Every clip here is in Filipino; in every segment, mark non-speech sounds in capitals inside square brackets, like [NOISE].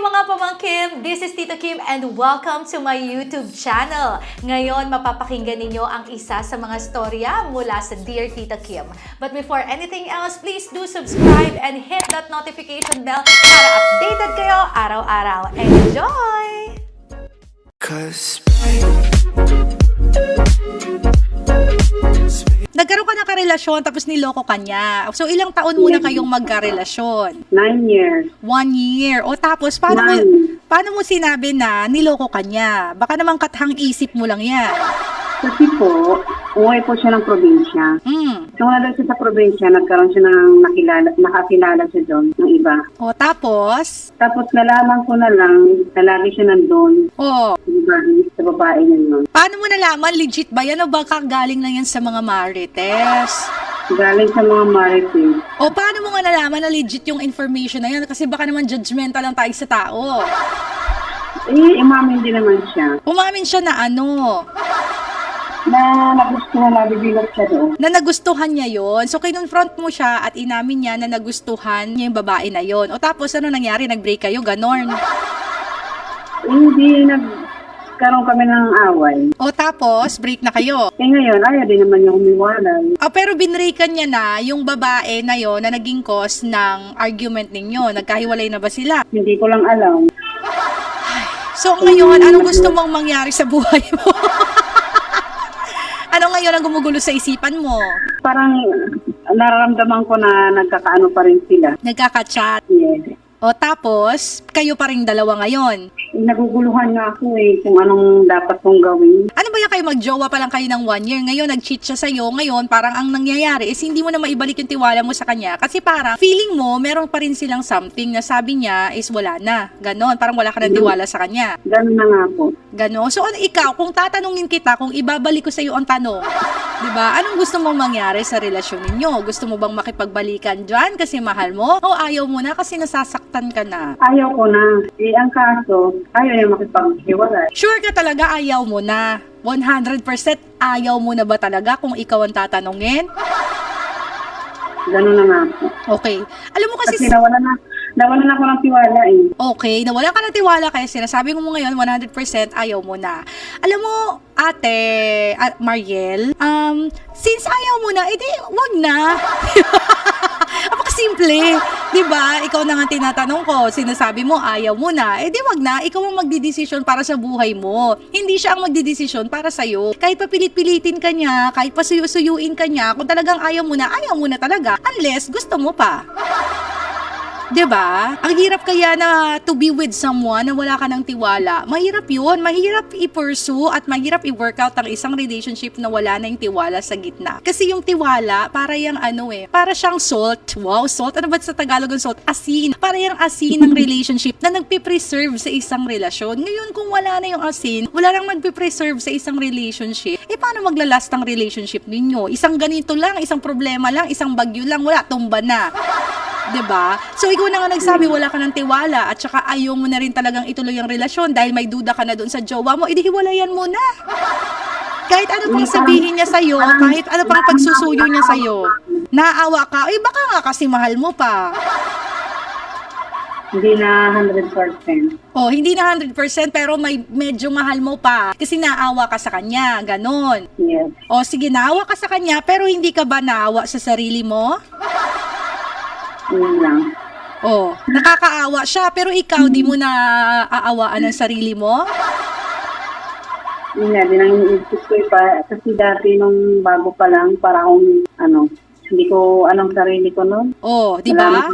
mga pamangkin! This is Tito Kim and welcome to my YouTube channel. Ngayon, mapapakinggan ninyo ang isa sa mga storya mula sa Dear Tita Kim. But before anything else, please do subscribe and hit that notification bell para updated kayo araw-araw. Enjoy! Cause Nagkaroon ka ng karelasyon tapos niloko ka niya. So, ilang taon muna kayong magkarelasyon? Nine years. One year. O tapos, paano mo, Nine. paano mo sinabi na niloko ka niya? Baka naman kathang isip mo lang yan. Kasi po, umuwi po siya ng probinsya. Hmm. So, nga daw siya sa probinsya, nagkaroon siya ng nakilala, nakakilala siya doon ng iba. O tapos, Tapos nalaman ko na lang na lagi siya nandun o, babae, sa babae niya nun. paano mo nalaman? Legit ba yan o baka galing lang yan sa mga marites? Galing sa mga marites. O paano mo nga nalaman na legit yung information na yan? Kasi baka naman judgmental lang tayo sa tao. Eh, imamin din naman siya. Umamin siya na ano, Na nagustuhan na bibigat siya doon. na nagustuhan niya yon. So, kinonfront mo siya at inamin niya na nagustuhan niya yung babae na yon. O tapos, ano nangyari? Nag-break kayo? Ganon. Hindi nagkaroon kami ng away. O tapos, break na kayo. Eh ngayon, ayaw din naman niya humiwalay. Ah, pero binreakan niya na yung babae na yon na naging cause ng argument ninyo. Nagkahiwalay na ba sila? Hindi ko lang alam. So ngayon, anong gusto mong mangyari sa buhay mo? [LAUGHS] ano ngayon ang gumugulo sa isipan mo? Parang nararamdaman ko na nagkakaano pa rin sila. Nagkaka-chat. Yes. O tapos, kayo pa rin dalawa ngayon. Naguguluhan nga ako eh kung anong dapat kong gawin. Ano ba yan kayo magjowa pa lang kayo ng one year? Ngayon, nag-cheat siya sa'yo. Ngayon, parang ang nangyayari is hindi mo na maibalik yung tiwala mo sa kanya. Kasi parang feeling mo, meron pa rin silang something na sabi niya is wala na. Ganon. Parang wala ka ng tiwala sa kanya. Ganun na nga po. Ganon. So, ano, ikaw, kung tatanungin kita, kung ibabalik ko sa'yo ang tanong, di ba? Anong gusto mong mangyari sa relasyon ninyo? Gusto mo bang makipagbalikan dyan kasi mahal mo? O ayaw mo na kasi nasasaktan ka na? Ayaw ko na. Eh, ang kaso, ayaw niya makipaghiwalay. Sure ka talaga ayaw mo na. 100% ayaw mo na ba talaga kung ikaw ang tatanungin? Ganun na nga po. Okay. Alam mo kasi, Kasi nawala na, nawala na ako ng tiwala eh. okay, nawala ka ng tiwala kaya sinasabi mo ngayon 100% ayaw mo na. Alam mo, ate, at Mariel, um, since ayaw mo na, edi wag na. [LAUGHS] Apakasimple. Di ba? Ikaw na nga tinatanong ko, sinasabi mo ayaw mo na, edi wag na. Ikaw ang magdidesisyon para sa buhay mo. Hindi siya ang magdidesisyon para sa'yo. Kahit pa pilit-pilitin ka niya, kahit pa suyu-suyuin ka niya, kung talagang ayaw mo na, ayaw mo na talaga. Unless gusto mo pa. 'Di ba? Ang hirap kaya na to be with someone na wala ka ng tiwala. Mahirap 'yun. Mahirap i-pursue at mahirap i-workout ang isang relationship na wala na yung tiwala sa gitna. Kasi yung tiwala, para yung ano eh, para siyang salt. Wow, salt. Ano ba sa Tagalog ang salt? Asin. Para yung asin ng [LAUGHS] relationship na nagpe-preserve sa isang relasyon. Ngayon, kung wala na yung asin, wala nang magpe-preserve sa isang relationship, eh paano maglalast ang relationship ninyo? Isang ganito lang, isang problema lang, isang bagyo lang, wala, tumba na. 'Di ba? So ikaw na nga nagsabi wala ka ng tiwala at saka ayaw mo na rin talagang ituloy ang relasyon dahil may duda ka na doon sa jowa mo, edi hiwalayan mo na. Kahit ano pang sabihin niya sa'yo, kahit ano pang pagsusuyo niya sa'yo, naawa ka, eh baka nga kasi mahal mo pa. Hindi na 100%. Oh, hindi na 100% pero may medyo mahal mo pa kasi naawa ka sa kanya, ganon. Yes. O sige, naawa ka sa kanya pero hindi ka ba naawa sa sarili mo? Yun lang. Oh, nakakaawa siya pero ikaw di mo na aawaan ang sarili mo? Yun nga, din ang iniisip ko eh, pa. Kasi dati nung bago pa lang, para akong, ano, hindi ko anong sarili ko noon. Oh, di ba?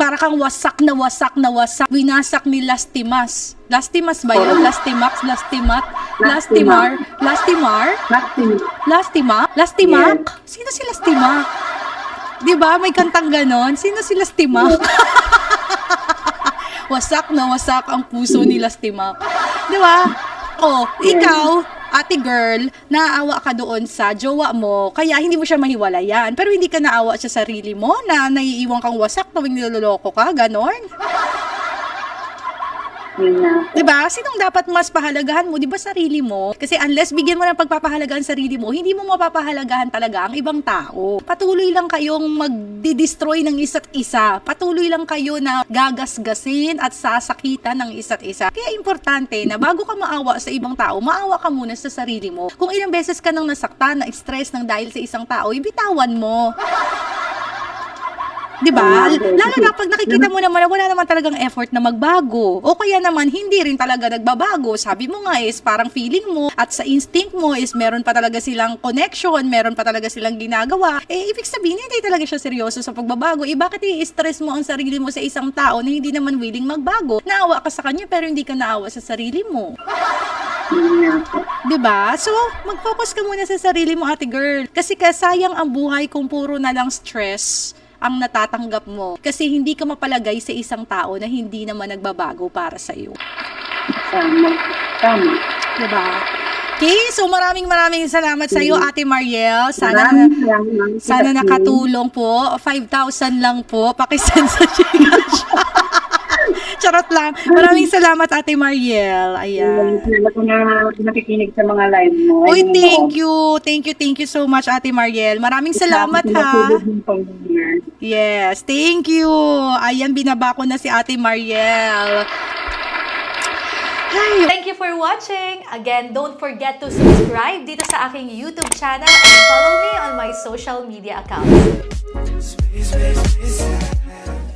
Para kang wasak na wasak na wasak. Winasak ni Lastimas. Lastimas ba yun? Lastimax, Lastimat, Lastimar, Lastimar, Maxim, Lastima, Lastimak? Sino si Lastimak? Di ba? May kantang ganon. Sino si Lastimak? [LAUGHS] wasak na wasak ang puso ni Lastimak. Di ba? Oh, ikaw, ate girl, naaawa ka doon sa jowa mo, kaya hindi mo siya mahiwalayan. Pero hindi ka naawa sa sarili mo na naiiwan kang wasak tuwing niloloko ka, ganon. Yun na. 'Di ba? Sinong dapat mas pahalagahan mo? 'Di ba sarili mo? Kasi unless bigyan mo ng pagpapahalagaan sarili mo, hindi mo mapapahalagahan talaga ang ibang tao. Patuloy lang kayong magdi-destroy ng isa't isa. Patuloy lang kayo na gagasgasin at sasakitan ng isa't isa. Kaya importante na bago ka maawa sa ibang tao, maawa ka muna sa sarili mo. Kung ilang beses ka nang nasaktan, na stress ng dahil sa isang tao, ibitawan mo. 'Di ba? Lalo na pag nakikita mo naman na wala naman talagang effort na magbago. O kaya naman hindi rin talaga nagbabago. Sabi mo nga is parang feeling mo at sa instinct mo is meron pa talaga silang connection, meron pa talaga silang ginagawa. Eh ibig sabihin hindi talaga siya seryoso sa pagbabago. Eh bakit i-stress mo ang sarili mo sa isang tao na hindi naman willing magbago? Naawa ka sa kanya pero hindi ka naawa sa sarili mo. 'Di ba? So, mag-focus ka muna sa sarili mo, ate girl. Kasi kasayang ang buhay kung puro na lang stress ang natatanggap mo. Kasi hindi ka mapalagay sa isang tao na hindi naman nagbabago para sa iyo. Tama. Tama. 'Di ba? Okay, so maraming maraming salamat sa iyo, Ate Mariel. Sana Maraming salamat. sana nakatulong po. 5,000 lang po. Pakisend sa Gcash. [LAUGHS] Charot lang. Maraming salamat, Ate Mariel. Ayan. Salamat na nakikinig sa mga live mo. Uy, thank you. Thank you, thank you so much, Ate Mariel. Maraming salamat ha. Yes, thank you. Ayan, binaba ko na si Ate Mariel. Thank you for watching! Again, don't forget to subscribe dito sa aking YouTube channel and follow me on my social media accounts. Space, space, space,